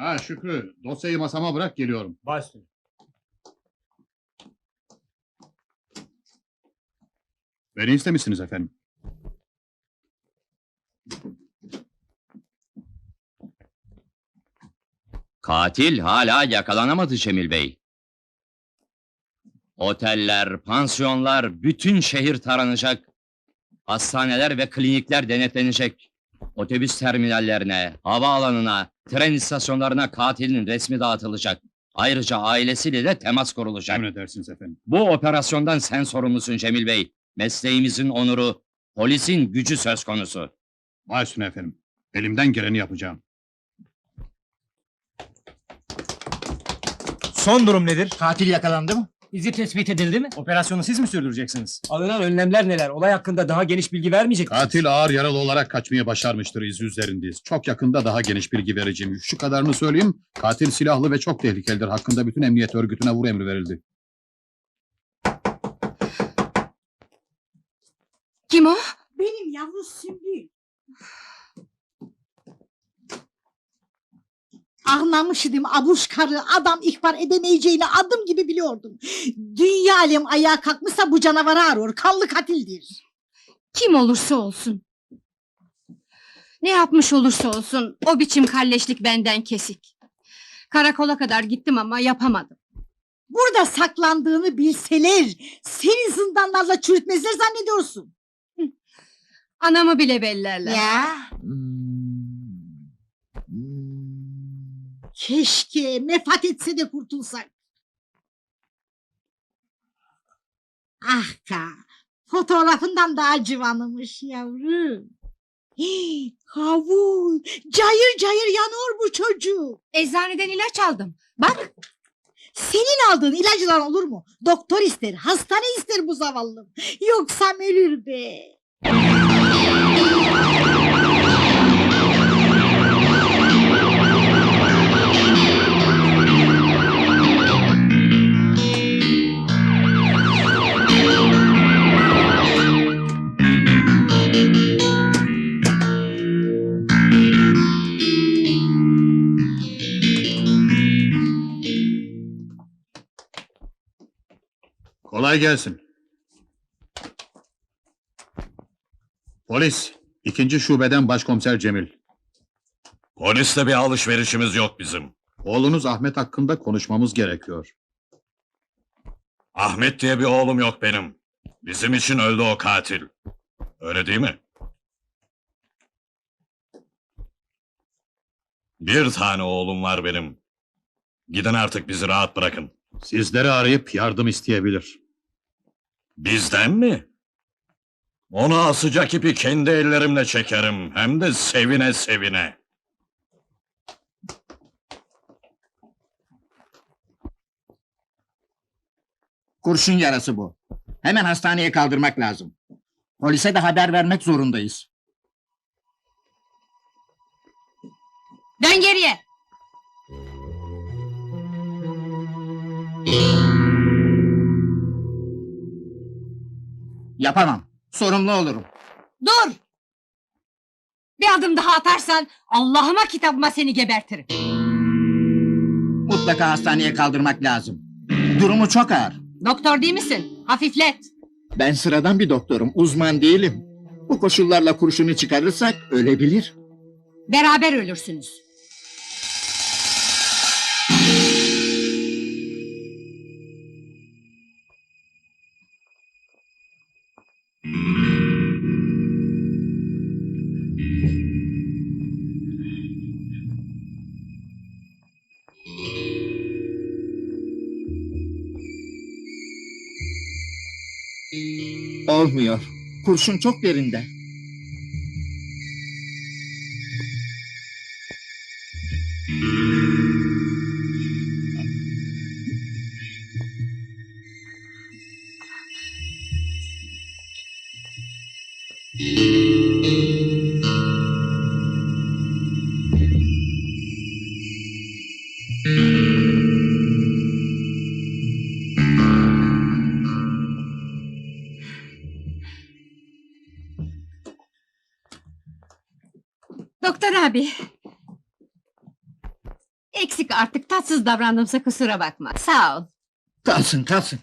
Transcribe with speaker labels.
Speaker 1: Ha Şükrü, dosyayı masama bırak geliyorum.
Speaker 2: Baş üstüne.
Speaker 1: Beni istemişsiniz efendim.
Speaker 3: Katil hala yakalanamadı Cemil Bey. Oteller, pansiyonlar, bütün şehir taranacak. Hastaneler ve klinikler denetlenecek. Otobüs terminallerine, havaalanına, tren istasyonlarına katilin resmi dağıtılacak. Ayrıca ailesiyle de temas kurulacak.
Speaker 1: Emredersiniz efendim.
Speaker 3: Bu operasyondan sen sorumlusun Cemil Bey. Mesleğimizin onuru, polisin gücü söz konusu.
Speaker 1: Baş üstüne efendim. Elimden geleni yapacağım.
Speaker 2: Son durum nedir?
Speaker 4: Katil yakalandı mı?
Speaker 5: İzi tespit edildi mi?
Speaker 2: Operasyonu siz mi sürdüreceksiniz?
Speaker 5: Alınan önlemler neler? Olay hakkında daha geniş bilgi vermeyecek misiniz?
Speaker 1: Katil ağır yaralı olarak kaçmayı başarmıştır iz üzerindeyiz. Çok yakında daha geniş bilgi vereceğim. Şu kadarını söyleyeyim. Katil silahlı ve çok tehlikelidir. Hakkında bütün emniyet örgütüne vur emri verildi.
Speaker 6: Kim o?
Speaker 7: Benim yavru Sümbül. Anlamış idim abuş karı adam ihbar edemeyeceğini adım gibi biliyordum. Dünya alem ayağa kalkmışsa bu canavarı arıyor. Kanlı katildir.
Speaker 6: Kim olursa olsun. Ne yapmış olursa olsun o biçim kalleşlik benden kesik. Karakola kadar gittim ama yapamadım.
Speaker 7: Burada saklandığını bilseler seni zindanlarla çürütmezler zannediyorsun.
Speaker 6: Anamı bile bellerler.
Speaker 7: Ya keşke mefat etse de kurtulsak. Ah ka fotoğrafından daha civanımış yavrum. Hii, Kavul cayır cayır yanıyor bu çocuk.
Speaker 6: Eczaneden ilaç aldım. Bak
Speaker 7: Senin aldığın ilacından olur mu? Doktor ister, hastane ister bu zavallım. Yoksa ölür be.
Speaker 1: Kolay gelsin. Polis, ikinci şubeden başkomiser Cemil.
Speaker 8: Polisle bir alışverişimiz yok bizim.
Speaker 1: Oğlunuz Ahmet hakkında konuşmamız gerekiyor.
Speaker 8: Ahmet diye bir oğlum yok benim. Bizim için öldü o katil. Öyle değil mi? Bir tane oğlum var benim. Gidin artık bizi rahat bırakın.
Speaker 1: Sizleri arayıp yardım isteyebilir.
Speaker 8: Bizden mi? Onu asacak ipi kendi ellerimle çekerim. Hem de sevine sevine.
Speaker 4: Kurşun yarası bu. Hemen hastaneye kaldırmak lazım. Polise de haber vermek zorundayız.
Speaker 6: dön geriye.
Speaker 4: Yapamam. Sorumlu olurum.
Speaker 6: Dur. Bir adım daha atarsan Allah'ıma kitabıma seni gebertirim.
Speaker 4: Mutlaka hastaneye kaldırmak lazım. Durumu çok ağır.
Speaker 6: Doktor değil misin? Hafiflet.
Speaker 4: Ben sıradan bir doktorum, uzman değilim. Bu koşullarla kurşunu çıkarırsak ölebilir.
Speaker 6: Beraber ölürsünüz.
Speaker 4: Olmuyor. Kurşun çok derinde.
Speaker 6: Doktor abi. Eksik artık tatsız davrandımsa kusura bakma. Sağ ol.
Speaker 4: Kalsın kalsın.